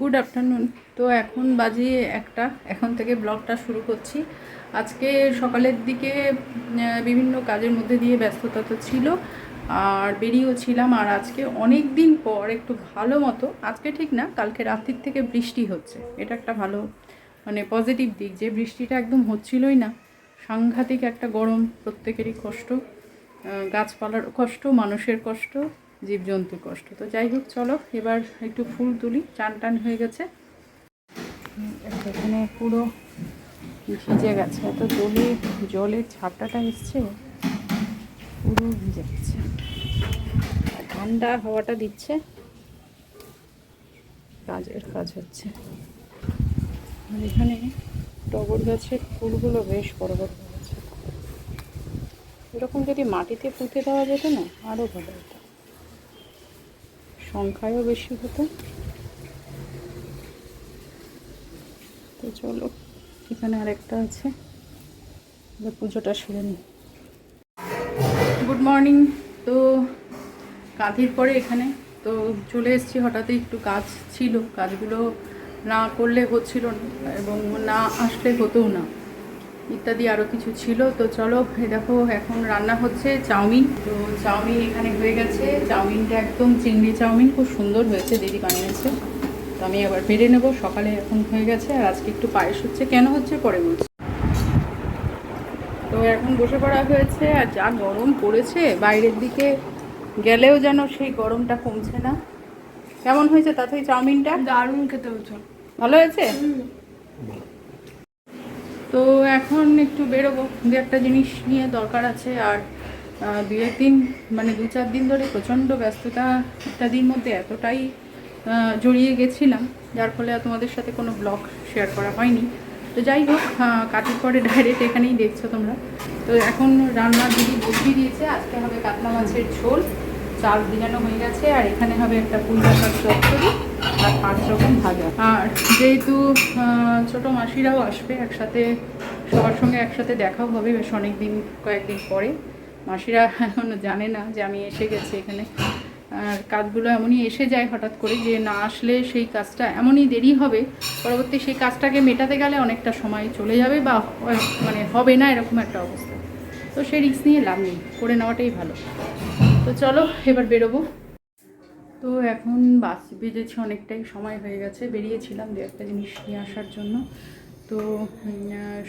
Good afternoon তো এখন বাজে একটা। এখন থেকে ব্লগটা শুরু করছি। আজকে সকালের দিকে বিভিন্ন কাজের মধ্যে দিয়ে ব্যস্ততা তো ছিল, আর বেরিয়েও ছিলাম। আর আজকে অনেক দিন পর একটু ভালো মতো, আজকে ঠিক না, কালকে রাত্রির থেকে বৃষ্টি হচ্ছে। এটা একটা ভালো মানে পজিটিভ দিক যে বৃষ্টিটা একদম হচ্ছিলই না। সাংঘাতিক একটা গরম, প্রত্যেকেরই কষ্ট গাছপালার কষ্ট, মানুষের কষ্ট জীবজন্তুর কষ্ট। তো যাই হোক, চলো, এবার একটু ফুল তুলি টান টান হয়ে গেছে। এখানে পুরো ভিজে গেছে। এত দোলে জলের ছাপটাটা এসছে, পুরো ভিজে গেছে। ঠান্ডা হাওয়াটা দিচ্ছে। কাজের কাজ হচ্ছে। এখানে টগর গাছের ফুলগুলো বেশ বড় বড় হয়েছে। এরকম যদি মাটিতে পুঁতে দেওয়া যেত না আরও ভালো হতো। সংখ্যায়ও বেশি হতো। তো চলো, এখানে আরেকটা আছে। পুজোটা সেরে নিই। গুড মর্নিং তো কাঁথির পরে এখানে। তো চলে এসেছি, হঠাৎই একটু কাজ ছিল। কাজগুলো না করলে হচ্ছিল না এবং না আসলে হতোও না। ইত্যাদি আরও কিছু ছিল। তো চলো দেখো এখন রান্না হচ্ছে চাউমিন। তো চাউমিন এখানে হয়ে গেছে। চাউমিনটা একদম চিংড়ি চাউমিন। খুব সুন্দর হয়েছে দিদি বানিয়েছে। তো আমি আবার বেড়ে নেব। সকালে এখন হয়ে গেছে আর আজকে একটু পায়েস হচ্ছে। কেন হচ্ছে পরে বলছি। তো এখন বসে পড়া হয়েছে আর যা গরম পড়েছে বাইরের দিকে গেলেও যেন সেই গরমটা কমছে না। কেমন হয়েছে তাতে চাউমিনটা? দারুণ খেতে হচ্ছে ভালো হয়েছে? এখন একটু বেরোবো। দু একটা জিনিস নিয়ে দরকার আছে আর দু একদিন মানে দু চার দিন ধরে প্রচণ্ড ব্যস্ততা ইত্যাদির মধ্যে এতটাই জড়িয়ে গেছিলাম, যার ফলে তোমাদের সাথে কোনো ব্লগ শেয়ার করা হয়নি। তো যাই হোক কাটির পরে ডাইরেক্ট এখানেই দেখছ তোমরা। তো এখন রান্না দিদি বসিয়ে দিয়েছে। আজকে হবে কাতলা মাছের ঝোল, চাল ভিজানো হয়ে গেছে, আর এখানে হবে একটা পুঁই ডাকার চচ্চড়ি আর পাঁচ রকম ভাজা। আর যেহেতু ছোটো মাসিরাও আসবে একসাথে সবার সঙ্গে একসাথে দেখাও হবে, বেশ অনেক দিন কয়েকদিন পরে। মাসিরা এখনও জানে না যে আমি এসে গেছি এখানে। আর কাজগুলো এমনই এসে যায় হঠাৎ করে যে না আসলে সেই কাজটা এমনই দেরি হবে। পরবর্তী সেই কাজটাকে মেটাতে গেলে অনেকটা সময় চলে যাবে বা মানে হবে না এরকম একটা অবস্থা। তো সেই রিস্ক নিয়ে লাভ নেই, করে নেওয়াটাই ভালো। তো চলো এবার বেরোবো। তো এখন বাস বেজেছে অনেকটাই, সময় হয়ে গেছে। বেরিয়েছিলাম দু একটা জিনিস নিয়ে আসার জন্য। তো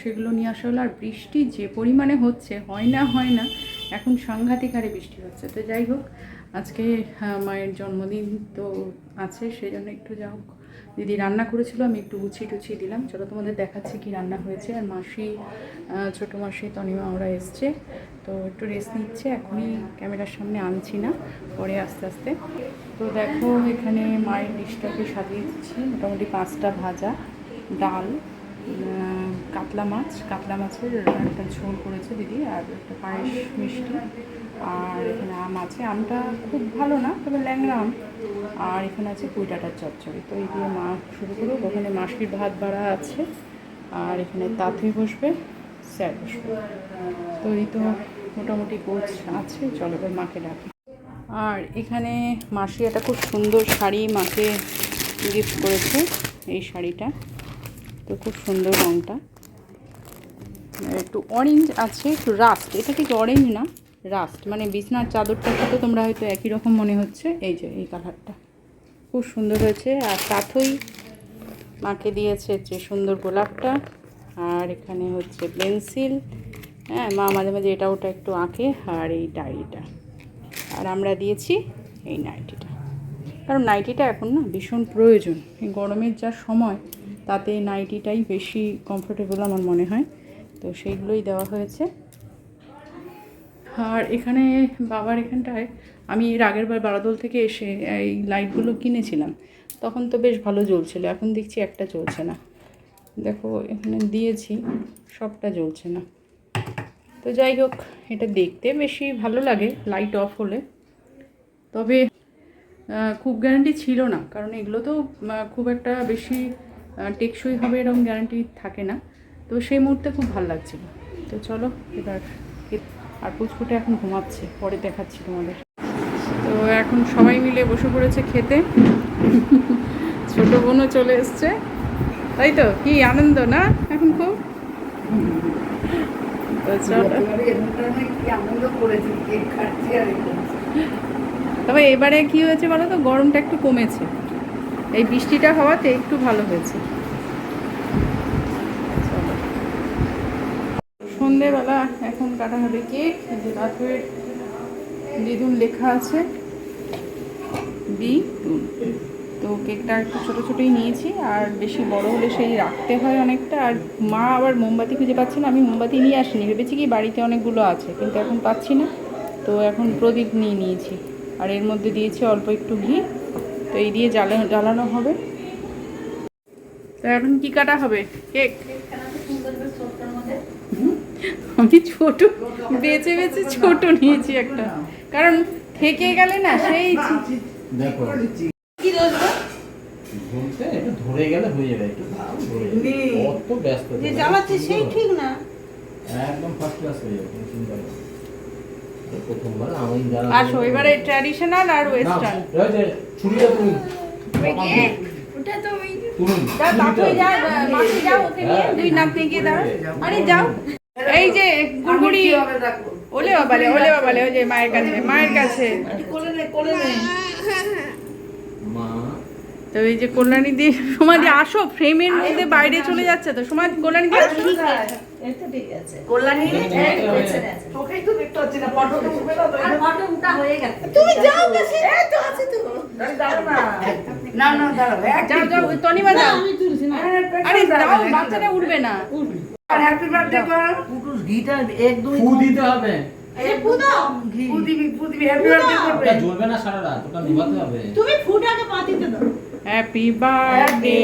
সেগুলো নিয়ে আসা হলো। আর বৃষ্টি যে পরিমাণে হচ্ছে, হয় না হয় না, এখন সাংঘাতিক হারে বৃষ্টি হচ্ছে। তো যাই হোক, আজকে মায়ের জন্মদিন তো আছে সেই জন্য একটু যা হোক, দিদি রান্না করেছিল, আমি একটু গুছিয়ে টুছিয়ে দিলাম। চলো তোমাদের দেখাচ্ছি কি রান্না হয়েছে। আর মাসি ছোটো মাসি তনিমা, ওরা এসছে। তো একটু রেস্ট নিচ্ছে, এখনই ক্যামেরার সামনে আনছি না, পরে আস্তে আস্তে। তো দেখো, এখানে মায়ের ডিশটাকে সাজিয়ে দিচ্ছি। মোটামুটি পাঁচটা ভাজা, ডাল। কাতলা মাছ। কাতলা মাছের একটা ঝোল করেছে দিদি, আর একটা পায়েস মিষ্টি। আর এখানে আম আছে। আমটা খুব ভালো না, তবে ল্যাংড়া আম। আর এখানে আছে কুই ডাঁটার চচ্চড়ি। তো এই দিয়ে মা শুরু করুক ওখানে মাসির ভাত বাড়া আছে। আর এখানে তাঁতুই বসবে, স্যার বসবে। তো এই তো মোটামুটি কোচ আছে। চলো এবার মাকে ডাকি। আর এখানে মাসি একটা খুব সুন্দর শাড়ি মাকে গিফট করেছে, এই শাড়িটা। তো খুব সুন্দর রঙটা একটু অরেঞ্জ আছে, একটু রাস্ট এটা ঠিক অরেঞ্জ না রাস্ট মানে বিছনার চাদরটার সাথে তোমরা হয়তো একই রকম মনে হচ্ছে। এই যে, এই কালারটা খুব সুন্দর হয়েছে। আর তাথই মাকে দিয়েছে যে সুন্দর গোলাপটা। আর এখানে হচ্ছে পেন্সিল হ্যাঁ মা মাঝে মাঝে এটা ওটা একটু আঁকে। আর এই ডায়েরিটা। আর আমরা দিয়েছি এই নাইটিটা কারণ নাইটিটা এখন না ভীষণ প্রয়োজন। এই গরমের যা সময় তাতে নাইটিটাই বেশি কমফোর্টেবল আমার মনে হয়। তো সেইগুলোই দেওয়া হয়েছে। আর এখানে বাবার এখানটায় আমি এর আগের বার বারাদোল থেকে এসে এই লাইটগুলো কিনেছিলাম। তখন তো বেশ ভালো জ্বলছিল, এখন দেখছি একটা জ্বলছে না। দেখো, এখানে দিয়েছি, সবটা জ্বলছে না। তো যাই হোক, এটা দেখতে বেশি ভালো লাগে লাইট অফ হলে। তবে খুব গ্যারান্টি ছিল না, কারণ এগুলো তো খুব একটা বেশি টেকসই হবে এরকম গ্যারান্টি থাকে না। তো সেই মুহূর্তে খুব ভালো লাগছিল। তো চলো, এবার আর পুচকুটে এখন ঘুমাচ্ছে, পরে দেখাচ্ছি তোমাদের। তো এখন সবাই মিলে বসে পড়েছে খেতে। ছোট বোনও চলে এসছে। তাই তো? কি আনন্দ না এখন খুব। তবে এবারে কি হয়েছে বলো তো? গরমটা একটু কমেছে। এই বৃষ্টিটা হওয়াতে একটু ভালো হয়েছে। সন্ধেবেলা এখন কাটা হবে কেক যে রাতের দিদুন লেখা আছে। টুন তো কেকটা একটু ছোটো ছোটোই নিয়েছি, আর বেশি বড় হলে সেই রাখতে হয় অনেকটা। আর মা আবার মোমবাতি খুঁজে পাচ্ছে না, আমি মোমবাতি নিয়ে আসিনি। ভেবেছি কি বাড়িতে অনেকগুলো আছে, কিন্তু এখন পাচ্ছি না। তো এখন প্রদীপ নিয়ে নিয়েছি। আর এর মধ্যে দিয়েছি অল্প একটু ঘি। তো এই দিয়ে জ্বালানো জ্বালানো হবে। তো এখন কি কাটা হবে? কেক? আমি ছোট বেছে বেছে ছোট নিয়েছি একটা। কারণ থেকে গেলে না সেই দেখো। কি দোষ একটু ধরে গেলে হয়ে যাবে একটু দাও ধরে যাবে। নেই। অত ব্যস্ত যে জ্বালাচ্ছে সেই ঠিক না। একদম ফার্স্ট ক্লাস হয়ে যাবে চিন্তা নেই এই প্রথমবার আমি যারা আসো এবারে ট্র্যাডিশনাল আর ওয়েস্টার্ন ছুরিটা তুমি। ওটা নিয়ে দুই দাও। আরে যাও। এই যে গুড়গুড়ি ওলে বাবালে ওলে বাবালে ওই যে মায়ের কাছে মায়ের কাছে। কোলে নে কোলে নে। মা তো এই যে কল্যাণী দি সমাধি আসো ফ্রেমের মধ্যে বাইরে চলে যাচ্ছে তো সমাধি কল্যাণী দি আসো। হ্যাঁ, উঠবে না হয়ে উঠবে না। আর হ্যাপি বার্থডে কর পুটুস ঘিটা একদম দিতে হবে। এই পুদো ঘি। পুদিবি পুদিবি হ্যাপি বার্থডে করবে। ওটা জ্বলবে না সারা রাত ওটা নিভাতে হবে। তুমি ফুটাকে পাতিতে দাও। Happy birthday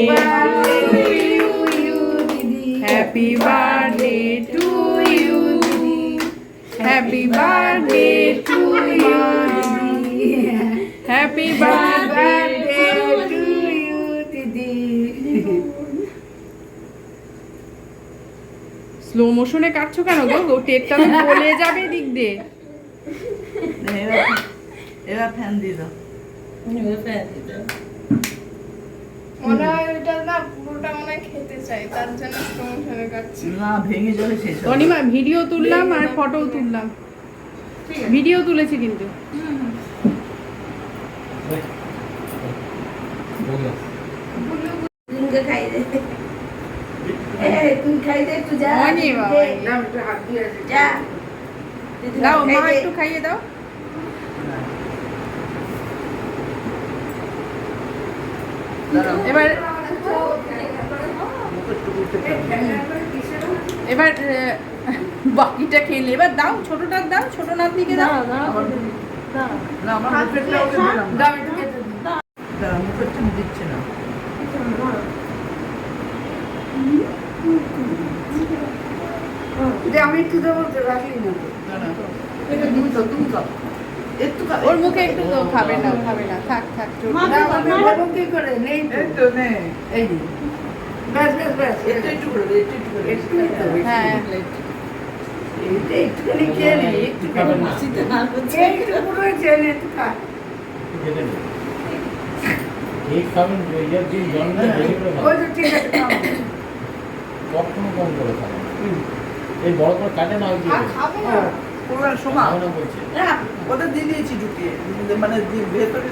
happy birthday to you happy birthday to you happy birthday to slow মোশনে কাটছো কেন গো? গো টেটটা তো বলে যাবে দিক দিয়ে। এবার এবার ফ্যান দিয়ে দাও। না পুরোটা মনে খেতে চাই তার জন্য প্রমোশনে কাটছি না ভেঙে জলে শেষ অনিমা ভিডিও তুললাম আর ফটোও তুললাম। ভিডিও তুলেছি কিন্তু। তুমিকে খাই দে। এই তুমি খাই দে একটু যা। অনি বাবা। না একটু হাত দিয়ে আছে যা। দাও মা একটু খাইয়ে দাও। এবার এবার বাকিটা খেলে এবার দাও ছোটটার দাও ছোট নাতনিকে দাও। দিচ্ছে না। আমি একটু দেবো তো, রাখলি না। তুমি তো তুমি তো একটু ওর মুখে একটু তো খাবে না খাবে না। থাক থাক কি করে? নেই তো। এই তো নে এই ব্যাস, ব্যাস, ব্যাস। একটু একটু করে একটু একটু করে একটু। হ্যাঁ একটুখানি খেয়ে নে, একটুখানি। এই একটু পুরো খেয়ে নে, একটু খা। কেক খাবেন ইয়ার দিন জন্ম দেরি করে ওই তো ঠিক আছে, কখনো কম করে খাবেন। এই বড় করে কাটে না ওই দিয়ে আর না। সমান খাবে না ওটা দিয়ে দিয়েছি ঢুকিয়ে মানে ভেতরে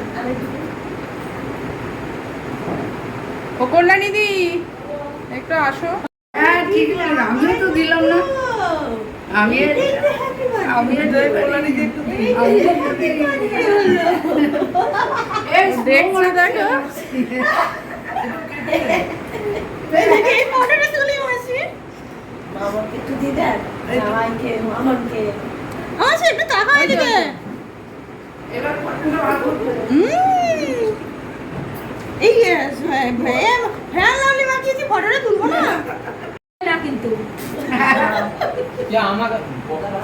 ও কল্যাণী দি একটু আসো। হ্যাঁ, ঠিক আছে, আমিও তো দিলাম না। আমি আমি দিই। দেখো। বাবাকে একটু দিয়ে দেন জামাইকে মামনকে একটু টাকা এদিকে। এবার ফটোটা ভালো করতে এই ভ্যান লাভলি মাখিয়েছি ফটোটা তুলবো না? না কিন্তু।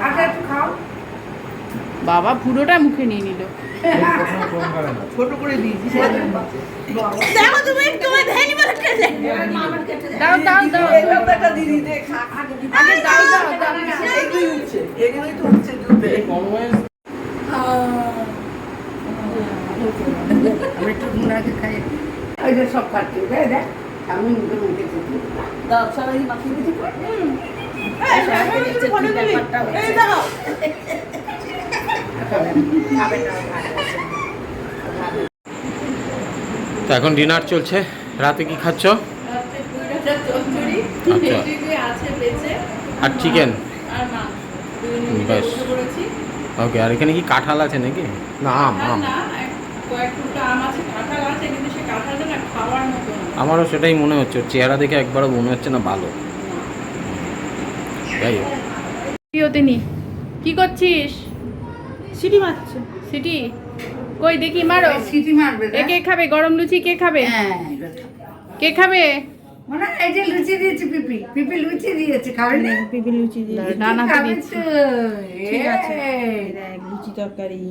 আচ্ছা একটু খাও। বাবা পুরোটা মুখে নিয়ে নিল সব খাচ্ছি দেখ আমি মুখে মুখে খেতে দাও সবাই মাখিয়ে দিতে এই, সবাই একটু ফটো তুলি। এই দেখো। তো এখন ডিনার চলছে রাতে কি খাচ্ছ আচ্ছা। আর চিকেন ব্যাস। ওকে, আর এখানে কি কাঁঠাল আছে নাকি না, আম আম। আমারও সেটাই মনে হচ্ছে চেহারা দেখে একবারও মনে হচ্ছে না ভালো যাই হোক? কি করছিস সিটি মারছে। সিটি? কই দেখি মারো। সিটি মারবে এ কে খাবে? গরম লুচি কে খাবে? হ্যাঁ কে খাবে? মনে এই যে লুচি দিয়েছে পিপি। পিপি লুচি দিয়েছে খাবে না? পিপি লুচি দিয়ে ডানাতে খাবে দিচ্ছি। ঠিক আছে। দেখ লুচি তরকারি।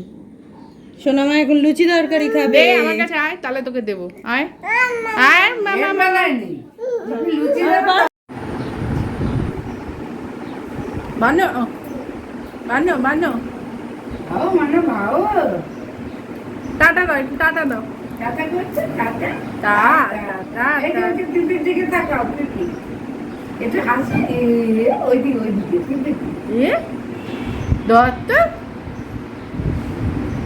সোনামা এখন লুচি তরকারি খাবে। দে আমার কাছে আয় তাহলে তোকে দেবো। আয়। আয় মামা মামা লুচি। বানো বানো বানো। ভাও মানে ভাও টাটা দাও একটু টাটা দাও। টাটা করছে টাটা। টা টা এই যে টা ওই যে পিপির দিকে তাকাও পিপি একটু হাসি ওই দিকে ওই দিকে। পিপি এ? দত্ত?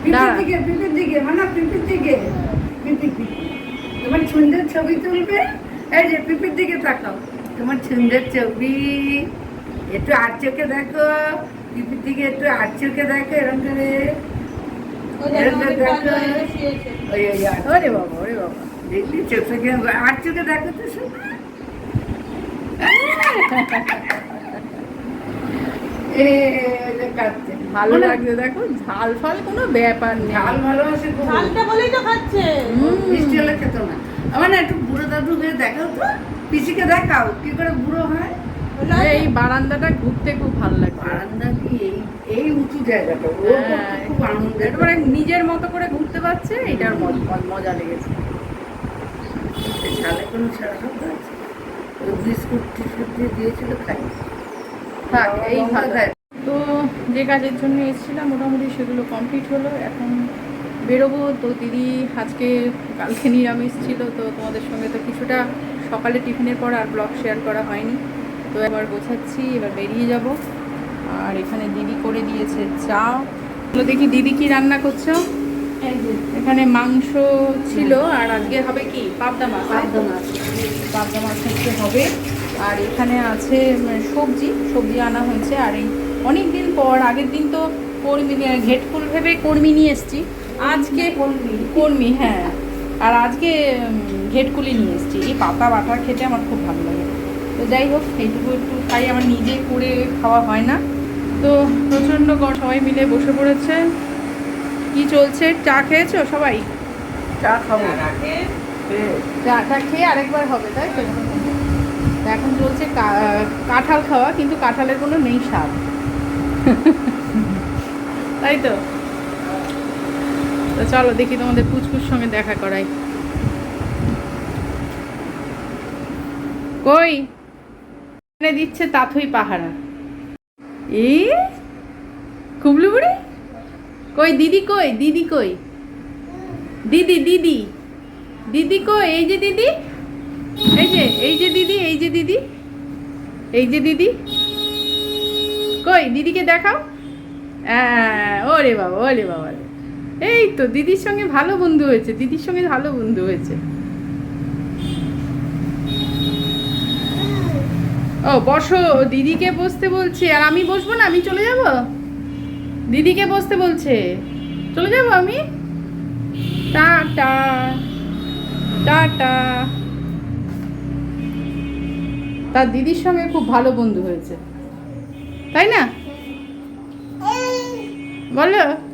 পিপির দিকে পিপির দিকে মানে পিপির দিকে পিপি পিপি তোমার সুন্দর ছবি তুলবে? এই যে পিপির দিকে তাকাও তোমার সুন্দর ছবি। একটু আর চোখে দেখো। দিকে একটু দেখো এরকম করে। ওরে বাবা ওরে বাবা। দেখলি চোখে দেখো তো ভালো মনে- লাগছে দেখো। ঝাল ফাল কোনো ব্যাপার নেই। ঝাল ভালোবাসে। ঝালটা বলেই তো খাচ্ছে। মিষ্টি হলে খেত না আমার না একটু বুড়ো দাদু দেখাও তো। পিসিকে দেখাও কি করে বুড়ো হয়। এই বারান্দাটা ঘুরতে খুব ভালো লাগছে। বারান্দা কি? এই উঁচু জায়গাটা হ্যাঁ, খুব আনন্দ একেবারে নিজের মতো করে ঘুরতে পারছে এটার মজা লেগেছে। ঝালে কোনো ছাড়া আছে? বিস্কুট টিস্কুট দিয়ে দিয়েছিল খাই থাক এই। তো যে কাজের জন্য এসেছিলাম মোটামুটি সেগুলো কমপ্লিট হলো। এখন বেরোবো। তো দিদি আজকে কালকে নিরামিষ ছিল তো তোমাদের সঙ্গে তো কিছুটা সকালে টিফিনের পর আর ব্লগ শেয়ার করা হয়নি। তো এবার গোছাচ্ছি এবার বেরিয়ে যাব। আর এখানে দিদি করে দিয়েছে চা। তো দেখি দিদি কি রান্না করছ? এখানে মাংস ছিল আর আজকে হবে কি? পাবদা মাছ। পাবদা মাছ। পাবদা মাছ হচ্ছে হবে। আর এখানে আছে সবজি। সবজি আনা হয়েছে। আর এই অনেক দিন পর আগের দিন তো কর্মী নিয়ে ঘেটফুল ভেবে কর্মী নিয়ে এসেছি। আজকে কর্মী। হ্যাঁ। আর আজকে ঘেটকুলি নিয়ে এসেছি। এই পাতা বাটা খেতে আমার খুব ভালো লাগে। তো যাই হোক এইটুকু একটু খাই আমার নিজে করে খাওয়া হয় না। তো প্রচণ্ড সবাই মিলে বসে পড়েছে। কি চলছে? চা খেয়েছো সবাই? চা খাব। চাটা খেয়ে আরেকবার হবে তাই তো? তা এখন চলছে কা- কাঁঠাল খাওয়া কিন্তু কাঁঠালের কোনো নেই স্বাদ। তাই তো? তো চলো দেখি তোমাদের পুচকুর সঙ্গে দেখা করাই। কই? এখানে দিচ্ছে তাথই পাহারা। এ? খুবলু বুড়ি কই দিদি কই? দিদি কই? দিদি দিদি। দিদি কই? এই যে দিদি। এই যে এই যে দিদি এই যে দিদি। এই যে দিদি। কই? দিদিকে দেখাও। হ্যাঁ, ওরে বাবা ওরে বাবা। এই তো দিদির সঙ্গে ভালো বন্ধু হয়েছে দিদির সঙ্গে ভালো বন্ধু হয়েছে। ও, বসো, দিদিকে বসতে বলছে। আর আমি বসবো না? আমি চলে যাব? দিদিকে বসতে বলছে। চলে যাব আমি? Tata tata. তার দিদির সঙ্গে খুব ভালো বন্ধু হয়েছে। তাই না? বলো।